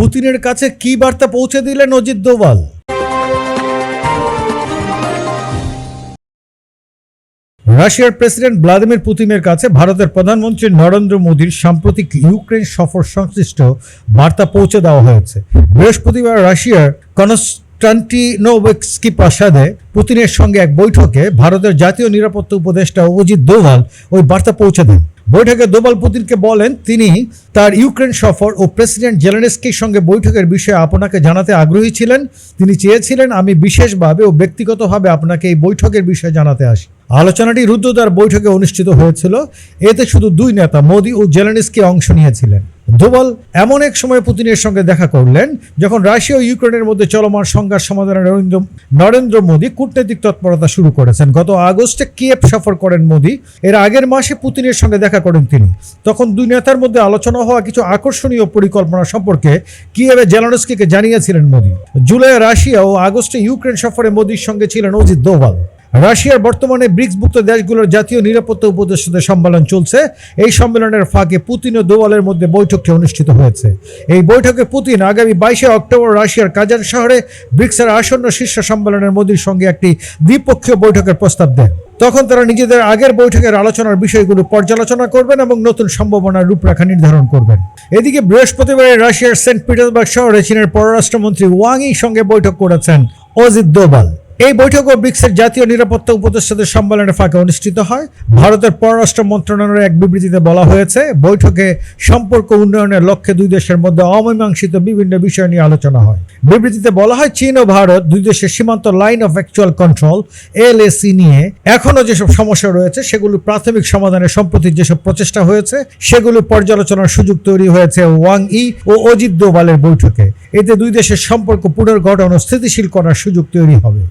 পুতিনের কাছে কি বার্তা পৌঁছে দিলেন অজিত দোভাল? রাশিয়ার প্রেসিডেন্ট ভ্লাদিমির পুতিনের কাছে ভারতের প্রধানমন্ত্রী নরেন্দ্র মোদীর সাম্প্রতিক ইউক্রেন সফর সংশ্লিষ্ট বার্তা পৌঁছে দেওয়া হয়েছে। বৃহস্পতিবার রাশিয়ার কনস্টান্টিনোভস্কি প্রাসাদে পুতিনের সঙ্গে এক বৈঠকে ভারতের জাতীয় নিরাপত্তা উপদেষ্টা অজিত দোভাল ওই বার্তা পৌঁছে দেন। বৈঠকে দোবাল পুতিনকে বলেন তিনি তার ইউক্রেন সফর ও প্রেসিডেন্ট জেলেনেস্কির সঙ্গে বৈঠকের বিষয়ে আপনাকে জানাতে আগ্রহী ছিলেন। তিনি চেয়েছিলেন আমি বিশেষভাবে ও ব্যক্তিগতভাবে আপনাকে এই বৈঠকের বিষয়ে জানাতে আসি। আলোচনাটি রুদ্ধদ্বার বৈঠকে অনুষ্ঠিত হয়েছিল। এতে শুধু দুই নেতা, মোদী ও জেলেনস্কি অংশ নিয়েছিলেন। দোভাল এমন এক সময় পুতিনের সঙ্গে দেখা করলেন, যখন রাশিয়া ও ইউক্রেনের মধ্যে চলমান সংঘাত সমাধানে নরেন্দ্র নরেন্দ্র মোদী কূটনৈতিক তৎপরতা শুরু করেছেন। গত আগস্টে কিয়েভ সফর করেন মোদী। এর আগের মাসে পুতিনের সঙ্গে দেখা করেন তিনি। তখন দুই নেতার মধ্যে আলোচনা হওয়া কিছু আকর্ষণীয় পরিকল্পনা সম্পর্কে কিয়েভে জেলানস্কিকে জানিয়েছিলেন মোদী। জুলাই রাশিয়া ও আগস্টে ইউক্রেন সফরে মোদীর সঙ্গে ছিলেন অজিত দোভাল। রাশিয়ার বর্তমানে ব্রিক্সভুক্ত দেশগুলোর জাতীয় নিরাপত্তা উপদেষ্টাদের সম্মেলন চলছে। এই সম্মেলনের ফাঁকে পুতিন ও দোয়ালের মধ্যে বৈঠকটি অনুষ্ঠিত হয়েছে। এই বৈঠকে পুতিন আগামী বাইশে অক্টোবর রাশিয়ার কাজান শহরে ব্রিক্সের আসন্ন শীর্ষ সম্মেলনের মোদীর সঙ্গে একটি দ্বিপক্ষীয় বৈঠকের প্রস্তাব দেন। তখন তারা নিজেদের আগের বৈঠকের আলোচনার বিষয়গুলো পর্যালোচনা করবেন এবং নতুন সম্ভাবনার রূপরেখা নির্ধারণ করবেন। এদিকে বৃহস্পতিবার রাশিয়ার সেন্ট পিটার্সবার্গ শহরে চীনের পররাষ্ট্রমন্ত্রী ওয়াংই সঙ্গে বৈঠক করেছেন অজিত দোভাল। এই বৈঠক ও ব্রিক্সের জাতীয় নিরাপত্তা উপদেষ্টাদের সম্মেলনের ফাঁকে অনুষ্ঠিত হয়। ভারতের পররাষ্ট্র মন্ত্রণালয়ের এক বিবৃতিতে বলা হয়েছে, বৈঠকে সম্পর্ক উন্নয়নের লক্ষ্যে দুই দেশের মধ্যে অমীমাংসিত বিভিন্ন বিষয় নিয়ে আলোচনা হয়। বিবৃতিতে বলা হয়, চীন ও ভারত দুই দেশের সীমান্ত line of actual control LAC নিয়ে এখনও যেসব সমস্যা রয়েছে, সেগুলো প্রাথমিক সমাধানে সম্প্রতি যেসব প্রচেষ্টা হয়েছে, সেগুলো পর্যালোচনার সুযোগ তৈরি হয়েছে ওয়াং ই ও অজিত দোভালের বৈঠকে। এতে দুই দেশের সম্পর্ক পুনর্গঠন ও স্থিতিশীল করার সুযোগ তৈরি হবে।